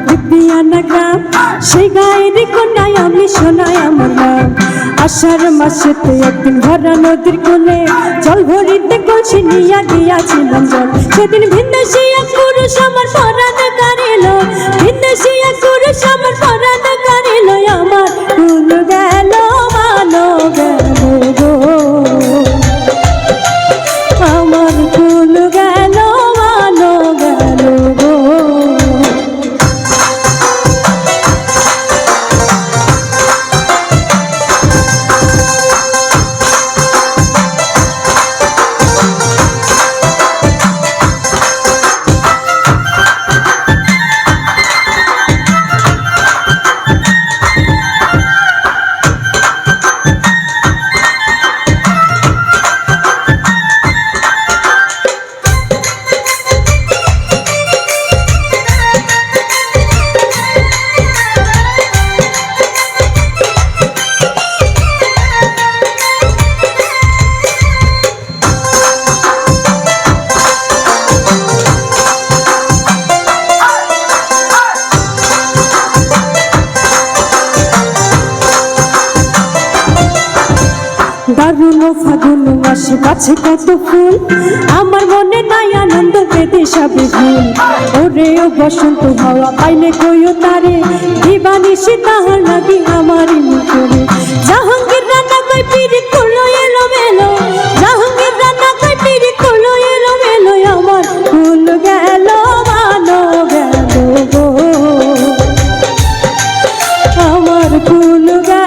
বিপিয়ানা গ্রাম সেই গায়ের কোনায় আমি শোনায় আমার নাম। আষাঢ় মাসেতে একদিন ভরা নদীর কোলে জল ভরিতে কলসি নিয়া গিয়াছিলাম জল সেদিন ভিন্দেশিয়া পুরুষ আমার পরাণ কারিল ভিন্ন ফাগুন ফাগুন মাসে কাছে কত ফুল। আমার মনে নাই আনন্দ পেতে সবে ভুল। ওরে ও বসন্ত হাওয়া, পাইলে কইও তারে। দিবানি সীতাহার লাগি আমার মুখে জাহাঙ্গীর রান্না কই পিড়ি করল এলো মেলো। জাহাঙ্গীর রান্না কই পিড়ি এলো মেলো। আমার ফুল গেল আমার ফুল গেল